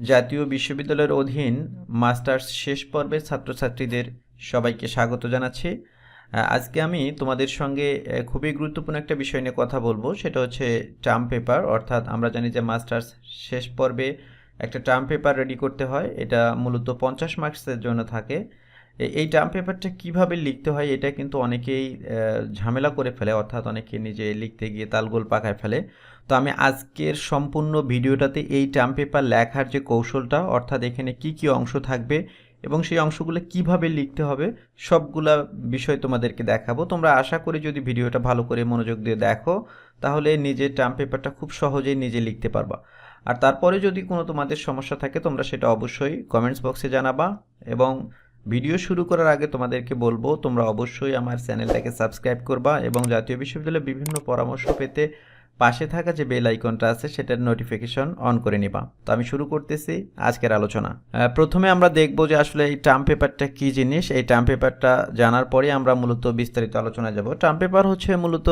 জাতীয় বিশ্ববিদ্যালয়ের অধীন মাস্টার্স শেষ পর্বের ছাত্রছাত্রীদের সবাইকে স্বাগত জানাচ্ছি। আজকে আমি তোমাদের সঙ্গে খুবই গুরুত্বপূর্ণ একটা বিষয় নিয়ে কথা বলব। সেটা হচ্ছে টার্ম পেপার অর্থাৎ আমরা জানি যে মাস্টার্স শেষ পর্বে একটা টার্ম পেপার রেডি করতে হয়। এটা মূলত পঞ্চাশ মার্কসের জন্য থাকে। এই টার্ম পেপারটা কীভাবে লিখতে হয়, এটা কিন্তু অনেকেই ঝামেলা করে ফেলে, অর্থাৎ অনেকে নিজে লিখতে গিয়ে তালগোল পাকায় ফেলে। তো আমি আজকের সম্পূর্ণ ভিডিওটাতে এই টার্ম পেপার লেখার যে কৌশলটা, অর্থাৎ এখানে কি কি অংশ থাকবে এবং সেই অংশগুলো কীভাবে লিখতে হবে, সবগুলা বিষয় তোমাদেরকে দেখাবো। তোমরা আশা করি যদি ভিডিওটা ভালো করে মনোযোগ দিয়ে দেখো, তাহলে নিজের টার্ম পেপারটা খুব সহজেই নিজে লিখতে পারবা। আর তারপরে যদি কোনো তোমাদের সমস্যা থাকে, তোমরা সেটা অবশ্যই কমেন্টস বক্সে জানাবা এবং ভিডিও শুরু করার আগে তোমাদেরকে বলব, তোমরা অবশ্যই আমার চ্যানেলটাকে সাবস্ক্রাইব করবা এবং জাতীয় বিশ্ববিদ্যালয়ের বিভিন্ন পরামর্শ পেতে পাশে থাকা যে বেল আইকনটা আছে, সেটার নোটিফিকেশন অন করে নিবা। তো আমি শুরু করতেছি আজকের আলোচনা। প্রথমে আমরা দেখব যে আসলে এই টার্ম পেপারটা কী জিনিস? এই টার্ম পেপারটা জানার পরে আমরা মূলত বিস্তারিত আলোচনায় যাব। টার্ম পেপার হচ্ছে মূলত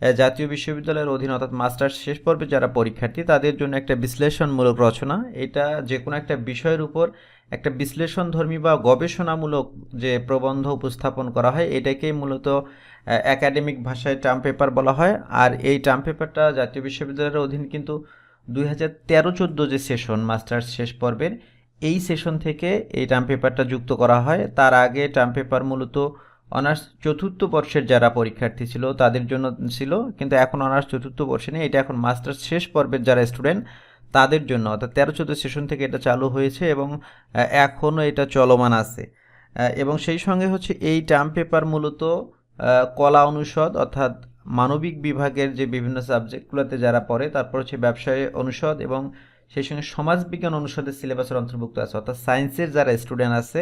জাতীয় বিশ্ববিদ্যালয়ের অধীন, অর্থাৎ মাস্টার্স শেষ পর্বে যারা পরীক্ষার্থী, তাদের জন্য একটা বিশ্লেষণমূলক রচনা। এটা যে কোনো একটা বিষয়ের উপর একটা বিশ্লেষণধর্মী বা গবেষণামূলক যে প্রবন্ধ উপস্থাপন করা হয়, এটাকেই মূলত একাডেমিক ভাষায় টার্ম পেপার বলা হয়। আর এই টার্ম পেপারটা জাতীয় বিশ্ববিদ্যালয়ের অধীন কিন্তু দুই হাজার তেরো চোদ্দ যে সেশন মাস্টার্স শেষ পর্বের, এই সেশন থেকে এই টার্ম পেপারটা যুক্ত করা হয়। তার আগে টার্ম পেপার মূলত অনার্স চতুর্থ বর্ষের যারা পরীক্ষার্থী ছিল, তাদের জন্য ছিল, কিন্তু এখন অনার্স চতুর্থ বর্ষে নেই। এটা এখন মাস্টার্স শেষ পর্বের যারা স্টুডেন্ট, তাদের জন্য, অর্থাৎ তেরো চোদ্দ সেশন থেকে এটা চালু হয়েছে এবং এখনও এটা চলমান আছে। এবং সেই সঙ্গে হচ্ছে এই টার্ম পেপার মূলত কলা অনুষদ অর্থাৎ মানবিক বিভাগের যে বিভিন্ন সাবজেক্টগুলোতে যারা পড়ে, তারপর হচ্ছে ব্যবসায় অনুষদ এবং সেই সঙ্গে সমাজবিজ্ঞান অনুষদের সিলেবাসের অন্তর্ভুক্ত আছে, অর্থাৎ সায়েন্সের যারা স্টুডেন্ট আছে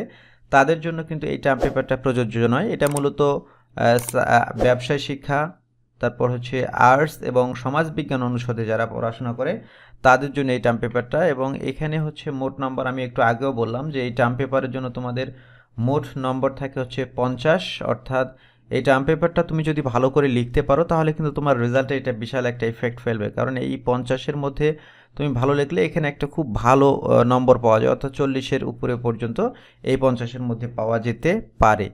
তাদের জন্য কিন্তু এই টার্ম পেপারটা প্রযোজ্য নয়। এটা মূলত ব্যবসায় শিক্ষা, তারপর হচ্ছে আর্টস এবং সমাজবিজ্ঞান অনুষদে যারা পড়াশোনা করে, তাদের জন্য এই টার্ম পেপারটা এবং এখানে হচ্ছে মোট নম্বর আমি একটু আগেও বললাম যে এই টার্ম পেপারের জন্য তোমাদের মোট নম্বর থাকে হচ্ছে পঞ্চাশ। অর্থাৎ এই টার্ম পেপারটা তুমি যদি ভালো করে লিখতে পারো, তাহলে কিন্তু তোমার রেজাল্টে এটা বিশাল একটা ইফেক্ট ফেলবে। কারণ এই পঞ্চাশের মধ্যে তুমি ভালো লিখলে এখানে একটা খুব ভালো নম্বর পাওয়া যায়। অর্থাৎ চল্লিশের উপরে পর্যন্ত এই পঞ্চাশের মধ্যে পাওয়া যেতে পারে।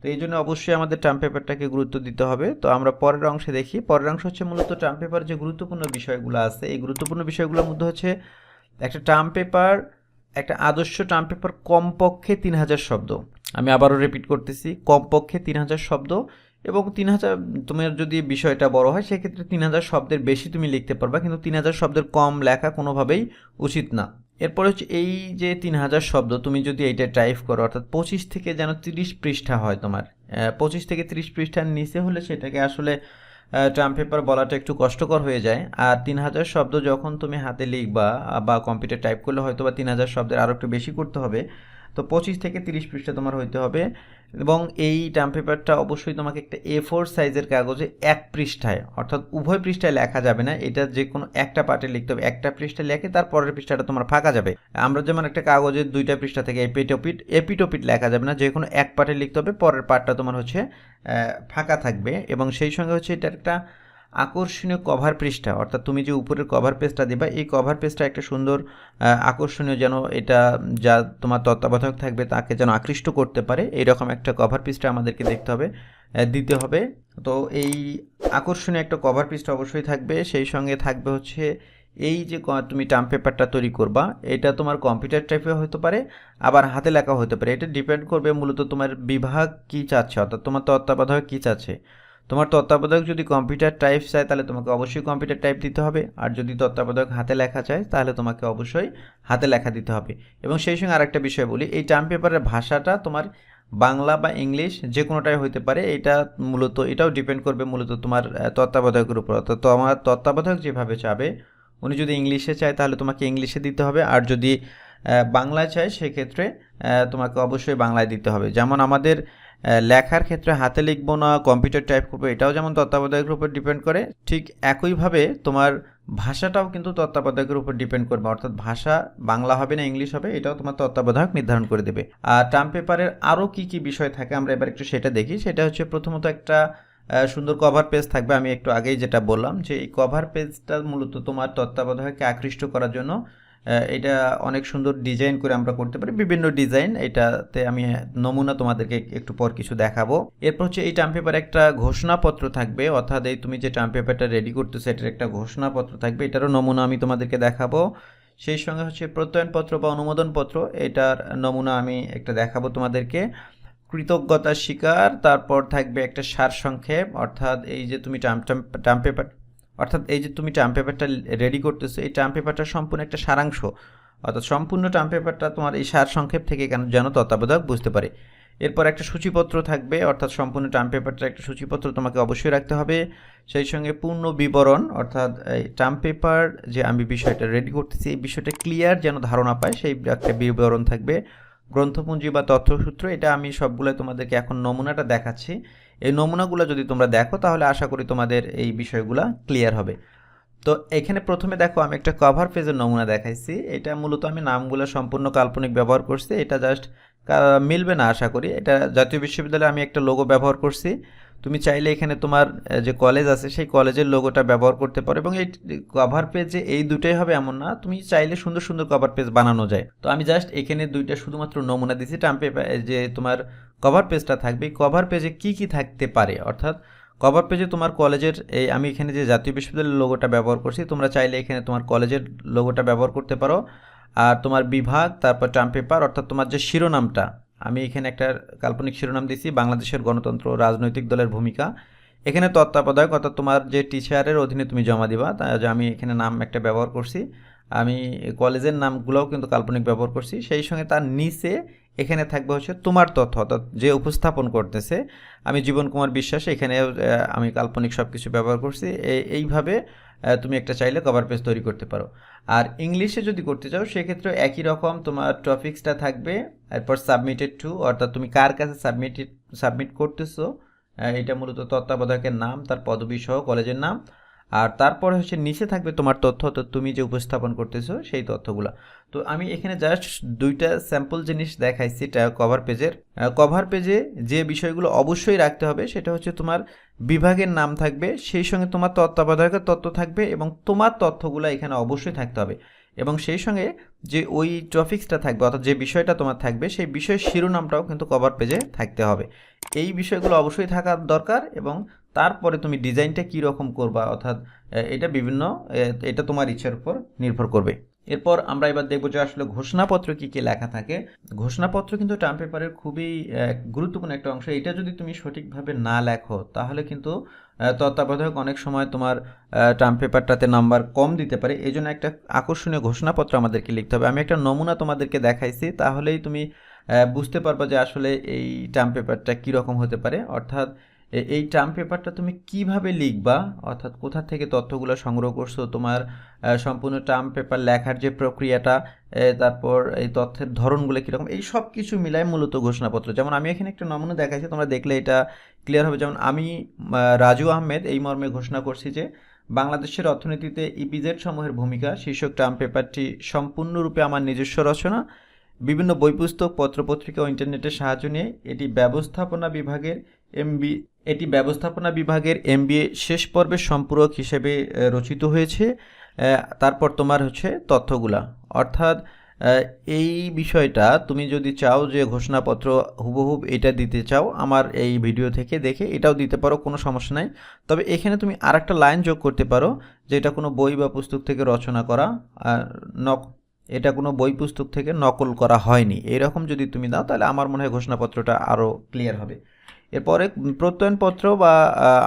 তো এই জন্য অবশ্যই আমাদের টার্ম পেপারটাকে গুরুত্ব দিতে হবে। তো আমরা পরের অংশে দেখি। পরের অংশ হচ্ছে মূলত টার্ম পেপার যে গুরুত্বপূর্ণ বিষয়গুলো আছে, এই গুরুত্বপূর্ণ বিষয়গুলোর মধ্যে হচ্ছে একটা টার্ম পেপার একটা আদর্শ টার্ম পেপার কমপক্ষে তিন হাজার শব্দ। আমি আবারও রিপিট করতেছি, কমপক্ষে তিন হাজার শব্দ এবং তিন হাজার তোমার যদি বিষয়টা বড় হয়, সেক্ষেত্রে তিন হাজার শব্দের বেশি তুমি লিখতে পারবা, কিন্তু তিন হাজার শব্দের কম লেখা কোনোভাবেই উচিত না। এরপর হচ্ছে এই যে তিন হাজার শব্দ, তুমি যদি এইটা টাইপ করো, অর্থাৎ পঁচিশ থেকে যেন তিরিশ পৃষ্ঠা হয় তোমার পঁচিশ থেকে তিরিশ পৃষ্ঠার নিচে হলে সেটাকে আসলে ট্রাম পেপার বলাটা একটু কষ্টকর হয়ে যায়। আর তিন হাজার শব্দ যখন তুমি হাতে লিখবা, বা কম্পিউটার টাইপ করলে হয়তো বা তিন হাজার শব্দের আরও একটু বেশি করতে হবে। তো পঁচিশ থেকে তিরিশ পৃষ্ঠা তোমার হইতে হবে। এবং এই টার্ম পেপারটা অবশ্যই তোমাকে একটা এ ফোর সাইজের কাগজে এক পৃষ্ঠায়, অর্থাৎ উভয় পৃষ্ঠায় লেখা যাবে না, এটা যে কোনো একটা পার্টে লিখতে হবে। একটা পৃষ্ঠায় লেখে তার পরের পৃষ্ঠাটা তোমার ফাঁকা যাবে। আমরা যেমন একটা কাগজের দুইটা পৃষ্ঠা থেকে এপিটোপিট এপিটোপিট লেখা যাবে না, যে কোনো এক পার্টে লিখতে হবে, পরের পার্টটা তোমার হচ্ছে ফাঁকা থাকবে। এবং সেই সঙ্গে হচ্ছে এটা একটা আকর্ষণীয় কভার পৃষ্ঠা, অর্থাৎ তুমি যে উপরের কভার পেজটা দিবা, এই কভার পেজটা একটা সুন্দর আকর্ষণীয় যেন এটা যা তোমার তত্ত্বাবধায়ক থাকবে তাকে যেন আকৃষ্ট করতে পারে, এইরকম একটা কভার পেজটা আমাদেরকে দেখতে হবে দিতে হবে। তো এই আকর্ষণীয় একটা কভার পেজটা অবশ্যই থাকবে, সেই সঙ্গে থাকবে হচ্ছে এই যে তুমি টার্ম পেপারটা তৈরি করবা, এটা তোমার কম্পিউটার টাইপে হতে পারে, আবার হাতে লেখা হতে পারে। এটা ডিপেন্ড করবে মূলত তোমার বিভাগ কী চাচ্ছে, অর্থাৎ তোমার তত্ত্বাবধায়ক কী চাচ্ছে। তোমার তত্ত্বাবধায়ক যদি কম্পিউটার টাইপ চায়, তাহলে তোমাকে অবশ্যই কম্পিউটার টাইপ দিতে হবে। আর যদি তত্ত্বাবধায়ক হাতে লেখা চায়, তাহলে তোমাকে অবশ্যই হাতে লেখা দিতে হবে। এবং সেই সঙ্গে আরেকটা বিষয় বলি, এই টার্ম পেপারের ভাষাটা তোমার বাংলা বা ইংলিশ যে কোনোটাই হতে পারে, এটা মূলত, এটাও ডিপেন্ড করবে মূলত তোমার তত্ত্বাবধায়কের উপর। অর্থাৎ তোমার তত্ত্বাবধায়ক যেভাবে চাবে, উনি যদি ইংলিশে চায়, তাহলে তোমাকে ইংলিশে দিতে হবে। আর যদি বাংলায় চায়, সেক্ষেত্রে তোমাকে অবশ্যই বাংলায় দিতে হবে। যেমন আমাদের লেখার ক্ষেত্রে হাতে লিখব না কম্পিউটার টাইপ করব, এটাও যেমন তত্ত্বাবধায়কের উপর ডিপেন্ড করে, ঠিক একইভাবে তোমার ভাষাটাও কিন্তু তত্ত্বাবধায়কের উপর ডিপেন্ড করবে। অর্থাৎ ভাষা বাংলা হবে না, ইংলিশ হবে, এটাও তোমার তত্ত্বাবধায়ক নির্ধারণ করে দেবে। আর টার্ম পেপারের আরও কী কী বিষয় থাকে আমরা এবার একটু সেটা দেখি। সেটা হচ্ছে প্রথমত একটা সুন্দর কভার পেজ থাকবে, আমি একটু আগেই যেটা বললাম যে এই কভার পেজটা মূলত তোমার তত্ত্বাবধায়ককে আকৃষ্ট করার জন্য এটা অনেক সুন্দর ডিজাইন করে আমরা করতে পারি। বিভিন্ন ডিজাইন এটাতে আমি নমুনা তোমাদেরকে একটু পর কিছু দেখাবো। এরপর হচ্ছে এই টার্ম পেপারে একটা ঘোষণাপত্র থাকবে, অর্থাৎ এই তুমি যে টার্ম পেপারটা রেডি করতেছো, এটার একটা ঘোষণাপত্র থাকবে, এটারও নমুনা আমি তোমাদেরকে দেখাবো। সেই সঙ্গে হচ্ছে প্রত্যয়নপত্র বা অনুমোদনপত্র, এটার নমুনা আমি একটা দেখাবো তোমাদেরকে। কৃতজ্ঞতা স্বীকার তারপর থাকবে একটা সার সংক্ষেপ অর্থাৎ এই যে তুমি টার্ম টার্ম পেপার অর্থাৎ এই যে তুমি টার্ম পেপারটা রেডি করতেছো, এই টার্ম পেপারটা সম্পূর্ণ একটা সারাংশ। অর্থাৎ সম্পূর্ণ টার্ম পেপারটা তোমার এই সার সংক্ষেপ থেকে কেন যেন তত্ত্বাবধায়ক বুঝতে পারে। এরপর একটা সূচিপত্র থাকবে, অর্থাৎ সম্পূর্ণ টার্ম পেপারটা একটা সূচিপত্র তোমাকে অবশ্যই রাখতে হবে। সেই সঙ্গে পূর্ণ বিবরণ, অর্থাৎ এই টার্ম পেপার যে আমি বিষয়টা রেডি করতেছি, এই বিষয়টা ক্লিয়ার যেন ধারণা পায়, সেই একটা বিবরণ থাকবে। গ্রন্থপুঞ্জি বা তথ্যসূত্র, এটা আমি সবগুলো তোমাদেরকে এখন নমুনাটা দেখাচ্ছি। এই নমুনাগুলো যদি তোমরা দেখো, তাহলে আশা করি তোমাদের এই বিষয়গুলো ক্লিয়ার হবে। তো এখানে প্রথমে দেখো, আমি একটা কভার পেজের নমুনা দেখাইছি। এটা মূলত আমি নামগুলো সম্পূর্ণ কাল্পনিক ব্যবহার করছি। এটা জাস্ট মিলবে না আশা করি। এটা জাতীয় বিশ্ববিদ্যালয়ে আমি একটা লোগো ব্যবহার করছি। তুমি চাইলে এখানে তোমার যে কলেজ আছে, সেই কলেজের লোগোটা ব্যবহার করতে পারো এবং এই কভার পেজে এই দুটোই হবে এমন না, তুমি চাইলে সুন্দর সুন্দর কভার পেজ বানানো যায়। তো আমি জাস্ট এখানে দুইটা শুধুমাত্র নমুনা দিছি টার্ম পেপার যে তোমার কভার পেজটা থাকবে কভার পেজে কি কি থাকতে পারে? অর্থাৎ কভার পেজে তোমার কলেজের এই আমি এখানে যে জাতীয় বিশ্ববিদ্যালয়ের লোগোটা ব্যবহার করছি, তোমরা চাইলে এখানে তোমার কলেজের লোগোটা ব্যবহার করতে পারো। আর তোমার বিভাগ, তারপর টার্ম পেপার অর্থাৎ তোমার যে শিরোনামটা আমি এখানে একটা কাল্পনিক শিরোনাম দিছি, বাংলাদেশের গণতন্ত্র রাজনৈতিক দলের ভূমিকা। এখানে তত্ত্বাবধায়ক অর্থাৎ তোমার যে টিচারের অধীনে তুমি জমা দিবা, তা আমি এখানে নাম একটা ব্যবহার করছি। আমি কলেজের নামগুলোও কিন্তু কাল্পনিক ব্যবহার করছি। সেই সঙ্গে তার নিচে এখানে থাকবে হচ্ছে তোমার তথ্য, অর্থাৎ যে উপস্থাপন করতেছে, আমি জীবন কুমার বিশ্বাস, এখানে আমি কাল্পনিক সব কিছু ব্যবহার করছি এই- এইভাবে তুমি একটা চাইলে কভার পেজ তৈরি করতে পারো। আর ইংলিশে যদি করতে চাও, সেক্ষেত্রে একই রকম তোমার টপিক্সটা থাকবে, এরপর সাবমিটেড টু অর্থাৎ তুমি কার কাছে সাবমিটেড সাবমিট করতেছো এটা মূলত তত্ত্বাবধায়কের নাম, তার পদবি সহ কলেজের নাম আর তারপরে হচ্ছে নিচে থাকবে তোমার তথ্য, তো তুমি যে উপস্থাপন করতেছো সেই তথ্যগুলো। তো আমি এখানে জাস্ট দুইটা স্যাম্পল জিনিস দেখাইছি কভার পেজের কভার পেজে যে বিষয়গুলো অবশ্যই রাখতে হবে, সেটা হচ্ছে তোমার বিভাগের নাম থাকবে, সেই সঙ্গে তোমার তত্ত্বাবধায়কের তথ্য থাকবে এবং তোমার তথ্যগুলো এখানে অবশ্যই থাকতে হবে। এবং সেই সঙ্গে যে ওই টপিক্সটা থাকবে, অর্থাৎ যে বিষয়টা তোমার থাকবে, সেই বিষয়ের শিরোনামটাও কিন্তু কভার পেজে থাকতে হবে। এই বিষয়গুলো অবশ্যই থাকা দরকার এবং তারপরে তুমি ডিজাইনটা কী রকম করবা, অর্থাৎ এটা বিভিন্ন এটা তোমার ইচ্ছার উপর নির্ভর করবে। এরপর আমরা এবার দেখব যে আসলে ঘোষণাপত্র কি কি লেখা থাকে। ঘোষণাপত্র কিন্তু টার্ম পেপারের খুবই গুরুত্বপূর্ণ একটা অংশ। এটা যদি তুমি সঠিকভাবে না লেখো, তাহলে কিন্তু তত্ত্বাবধায়ক অনেক সময় তোমার টার্ম পেপারটাতে নাম্বার কম দিতে পারে। এই জন্য একটা আকর্ষণীয় ঘোষণাপত্র আমাদেরকে লিখতে হবে। আমি একটা নমুনা তোমাদেরকে দেখাইছি, তাহলেই তুমি বুঝতে পারবা যে আসলে এই টার্ম পেপারটা কীরকম হতে পারে। অর্থাৎ এই টার্ম পেপারটা তুমি কীভাবে লিখবা? অর্থাৎ কোথা থেকে তথ্যগুলো সংগ্রহ করছ? তোমার সম্পূর্ণ টার্ম পেপার লেখার যে প্রক্রিয়াটা তারপর এই তথ্যের ধরনগুলো কীরকম, এই সব কিছু মিলায় মূলত ঘোষণাপত্র। যেমন আমি এখানে একটা নমুনা দেখাইছি, তোমরা দেখলে এটা ক্লিয়ার হবে। যেমন আমি রাজু আহমেদ এই মর্মে ঘোষণা করছি যে, বাংলাদেশের অর্থনীতিতে ইপিজেড সমূহের ভূমিকা, শীর্ষক টার্ম পেপারটি সম্পূর্ণরূপে আমার নিজস্ব রচনা। বিভিন্ন বই পুস্তক পত্রপত্রিকা ও ইন্টারনেটের সাহায্য নিয়ে এটি ব্যবস্থাপনা বিভাগের এমবি, এটি ব্যবস্থাপনা বিভাগের এমবিএ শেষ পর্বের সম্পূরক হিসেবে রচিত হয়েছে। তারপর তোমার হচ্ছে তথ্যগুলা। অর্থাৎ এই বিষয়টা তুমি যদি চাও যে ঘোষণাপত্র হুবহুব এটা দিতে চাও, আমার এই ভিডিও থেকে দেখে এটাও দিতে পারো, কোনো সমস্যা নাই। তবে এখানে তুমি আরেকটা লাইন যোগ করতে পারো, যে এটা কোনো বই বা পুস্তক থেকে রচনা করা, আর নক, এটা কোনো বই পুস্তক থেকে নকল করা হয়নি। এরকম যদি তুমি দাও, তাহলে আমার মনে হয় ঘোষণাপত্রটা আরও ক্লিয়ার হবে। এরপরে প্রত্যয়নপত্র বা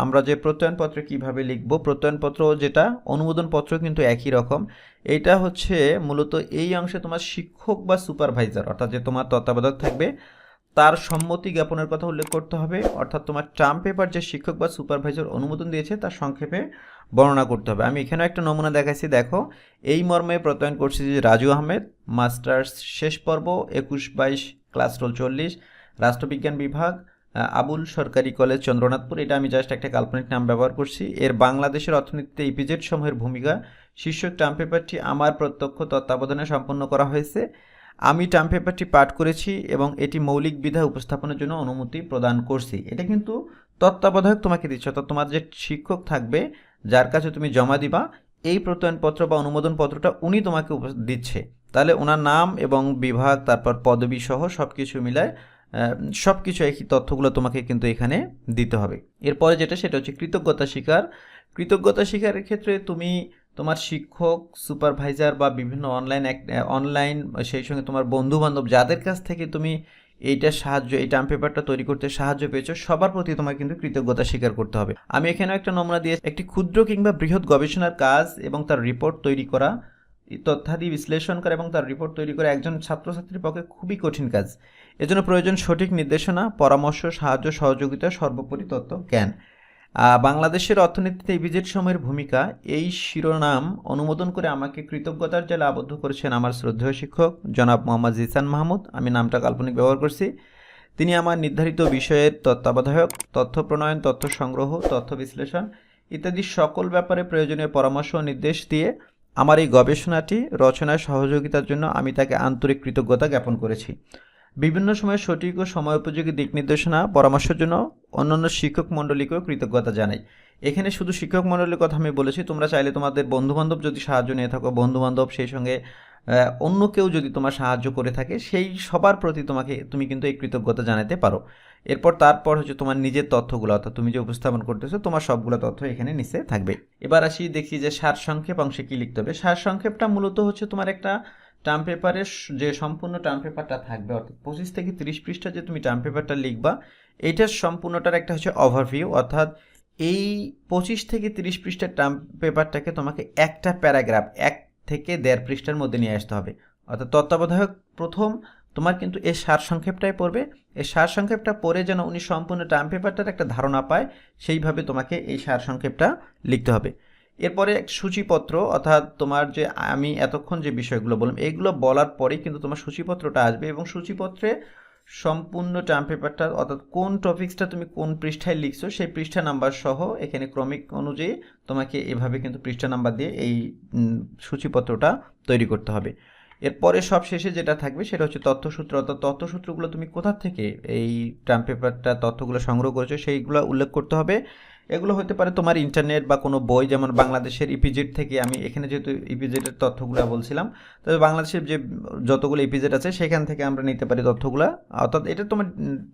আমরা যে প্রত্যয়নপত্র কীভাবে লিখব, প্রত্যয়নপত্র যেটা, অনুমোদনপত্র কিন্তু একই রকম। এইটা হচ্ছে মূলত এই অংশে তোমার শিক্ষক বা সুপারভাইজার, অর্থাৎ যে তোমার তত্ত্বাবধায়ক থাকবে, তার সম্মতি জ্ঞাপনের কথা উল্লেখ করতে হবে। অর্থাৎ তোমার টার্ম পেপার যে শিক্ষক বা সুপারভাইজার অনুমোদন দিয়েছে, তার সংক্ষেপে বর্ণনা করতে হবে। আমি এখানেও একটা নমুনা দেখাচ্ছি দেখো। এই মর্মে প্রত্যয়ন করছি যে রাজু আহমেদ, মাস্টার্স শেষ পর্ব, একুশ বাইশ, ক্লাস রোল চল্লিশ, রাষ্ট্রবিজ্ঞান বিভাগ আবুল সরকারি কলেজ চন্দ্রনাথপুর। এটা আমি জাস্ট একটা কাল্পনিক নাম ব্যবহার করছি। এর বাংলাদেশের অর্থনীতিতে ইপিজেড সমূহের ভূমিকা, শীর্ষক টার্ম পেপারটি আমার প্রত্যক্ষ তত্ত্বাবধানে সম্পন্ন করা হয়েছে। আমি টার্ম পেপারটি পাঠ করেছি এবং এটি মৌলিক বিধা উপস্থাপনের জন্য অনুমতি প্রদান করছি। এটা কিন্তু তত্ত্বাবধায়ক তোমাকে দিচ্ছে, অর্থাৎ তোমার যে শিক্ষক থাকবে, যার কাছে তুমি জমা দিবা, এই প্রত্যয়নপত্র বা অনুমোদন পত্রটা উনি তোমাকে দিচ্ছে। তাহলে ওনার নাম এবং বিভাগ, তারপর পদবি সহ সব কিছু মিলায় সব কিছু এই তথ্যগুলো তোমাকে কিন্তু এখানে দিতে হবে। এরপরে যেটা, সেটা হচ্ছে কৃতজ্ঞতা শিকার কৃতজ্ঞতা শিকারের ক্ষেত্রে তুমি তোমার শিক্ষক, সুপারভাইজার বা বিভিন্ন অনলাইন অনলাইন সেই সঙ্গে তোমার বন্ধু বান্ধব যাদের কাছ থেকে তুমি এইটা সাহায্য, এই টার্ম পেপারটা তৈরি করতে সাহায্য পেয়েছ, সবার প্রতি তোমার কিন্তু কৃতজ্ঞতা স্বীকার করতে হবে। আমি এখানেও একটা নমুনা দিয়ে একটি ক্ষুদ্র কিংবা বৃহৎ গবেষণার কাজ এবং তার রিপোর্ট তৈরি করা তথ্যাদি বিশ্লেষণ করা এবং তার রিপোর্ট তৈরি করা একজন ছাত্রছাত্রীর পক্ষে খুবই কঠিন কাজ। এজন্য প্রয়োজন সঠিক নির্দেশনা, পরামর্শ, সাহায্য, সহযোগিতা, সর্বোপরি তত্ত্ব জ্ঞান। বাংলাদেশের অর্থনীতিতে ইভিজেট সময়ের ভূমিকা, এই শিরোনাম অনুমোদন করে আমাকে কৃতজ্ঞতার জেলে আবদ্ধ করেছেন আমার শ্রদ্ধেয় শিক্ষক জনাব মোহাম্মদ জিসান মাহমুদ। আমি নামটা কাল্পনিক ব্যবহার করছি। তিনি আমার নির্ধারিত বিষয়ের তত্ত্বাবধায়ক, তথ্য প্রণয়ন, তথ্য সংগ্রহ, তথ্য বিশ্লেষণ ইত্যাদি সকল ব্যাপারে প্রয়োজনীয় পরামর্শ নির্দেশ দিয়ে আমার এই গবেষণাটি রচনায় সহযোগিতার জন্য আমি তাকে আন্তরিক কৃতজ্ঞতা জ্ঞাপন করেছি। বিভিন্ন সময় সঠিক ও সময় উপযোগী দিক নির্দেশনা, পরামর্শের জন্য অন্যান্য শিক্ষক মণ্ডলীকেও কৃতজ্ঞতা জানাই। এখানে শুধু শিক্ষক মণ্ডলীর কথা আমি বলেছি, তোমরা চাইলে তোমাদের বন্ধুবান্ধব যদি সাহায্য নিয়ে থাকো, বন্ধুবান্ধব সেই সঙ্গে অন্য কেউ যদি তোমার সাহায্য করে থাকে, সেই সবার প্রতি তোমাকে তুমি কিন্তু এই কৃতজ্ঞতা জানাতে পারো। এরপর তারপর হচ্ছে তোমার নিজের তথ্যগুলো, অর্থাৎ তুমি যে উপস্থাপন করতেছো, তোমার সবগুলো তথ্য এখানে নিচে থাকবে। এবার আসি, দেখি যে সার সংক্ষেপ অংশে কী লিখতে হবে। সার সংক্ষেপটা মূলত হচ্ছে তোমার একটা টার্ম পেপারের যে সম্পূর্ণ টার্ম পেপারটা থাকবে, অর্থাৎ পঁচিশ থেকে তিরিশ পৃষ্ঠা যে তুমি টার্ম পেপারটা লিখবা, এইটার সম্পূর্ণটার একটা হচ্ছে ওভারভিউ অর্থাৎ এই পঁচিশ থেকে তিরিশ পৃষ্ঠার টার্ম পেপারটাকে তোমাকে একটা প্যারাগ্রাফ এক থেকে দেড় পৃষ্ঠার মধ্যে নিয়ে আসতে হবে। অর্থাৎ তত্ত্বাবধায়ক প্রথম, তোমার কিন্তু এই সার সংক্ষেপটাই পড়বে। এই সার সংক্ষেপটা পড়ে যেন উনি সম্পূর্ণ টার্ম পেপারটার একটা ধারণা পায়, সেইভাবে তোমাকে এই সার সংক্ষেপটা লিখতে হবে। এরপরে এক সূচিপত্র, অর্থাৎ তোমার যে আমি এতক্ষণ যে বিষয়গুলো বললাম এইগুলো বলার পরেই কিন্তু তোমার সূচিপত্রটা আসবে এবং সূচিপত্রে সম্পূর্ণ টার্ম পেপারটা অর্থাৎ কোন টপিক্সটা তুমি কোন পৃষ্ঠায় লিখছো, সেই পৃষ্ঠা নাম্বার সহ এখানে ক্রমিক অনুযায়ী তোমাকে এভাবে কিন্তু পৃষ্ঠা নাম্বার দিয়ে এই সূচিপত্রটা তৈরি করতে হবে। এরপরে সব শেষে যেটা থাকবে সেটা হচ্ছে তথ্যসূত্র। অর্থাৎ তথ্যসূত্রগুলো তুমি কোথা থেকে এই টার্ম পেপারটা তথ্যগুলো সংগ্রহ করেছ, সেইগুলো উল্লেখ করতে হবে। এগুলো হতে পারে তোমার ইন্টারনেট বা কোনো বই, যেমন বাংলাদেশের ইপিজেড থেকে আমি এখানে যেহেতু ইপিজেডের তথ্যগুলো বলছিলাম তবে বাংলাদেশের যে যতগুলো ইপিজেড আছে সেখান থেকে আমরা নিতে পারি তথ্যগুলো। অর্থাৎ এটা তোমার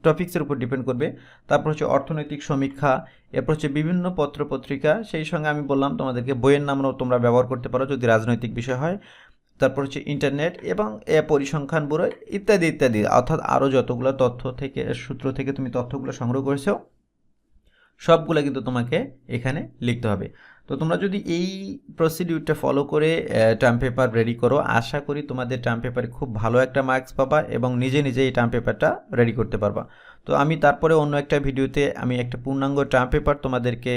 টপিক্সের উপর ডিপেন্ড করবে। তারপর হচ্ছে অর্থনৈতিক সমীক্ষা, এরপর হচ্ছে বিভিন্ন পত্র পত্রিকা সেই সঙ্গে আমি বললাম তোমাদেরকে বইয়ের নামও তোমরা ব্যবহার করতে পারো যদি রাজনৈতিক বিষয় হয়। তারপর হচ্ছে ইন্টারনেট এবং এ পরিসংখ্যান ব্যুরো ইত্যাদি ইত্যাদি। অর্থাৎ আরও যতগুলো তথ্য থেকে, সূত্র থেকে তুমি তথ্যগুলো সংগ্রহ করেছ। সবগুলো কিন্তু তোমাকে এখানে লিখতে হবে। তো তোমরা যদি এই প্রসিডিউরটা ফলো করে টার্ম পেপার রেডি করো, আশা করি তোমাদের টার্ম পেপারে খুব ভালো একটা মার্কস পাবা এবং নিজে নিজে এই টার্ম পেপারটা রেডি করতে পারবা। তো আমি তারপরে অন্য একটা ভিডিওতে আমি একটা পূর্ণাঙ্গ টার্ম পেপার তোমাদেরকে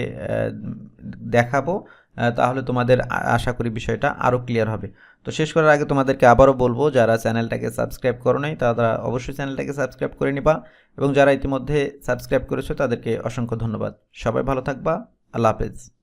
দেখাবো। তাহলে তোমাদের আশা করি বিষয়টা আরও ক্লিয়ার হবে। তো শেষ করার আগে তোমাদেরকে আবারও বলব, যারা চ্যানেলটাকে সাবস্ক্রাইব করো নাই, তারা অবশ্যই চ্যানেলটাকে সাবস্ক্রাইব করে নিবা এবং যারা ইতিমধ্যে সাবস্ক্রাইব করেছ, তাদেরকে অসংখ্য ধন্যবাদ। সবাই ভালো থাকবা, আল্লাহ হাফেজ।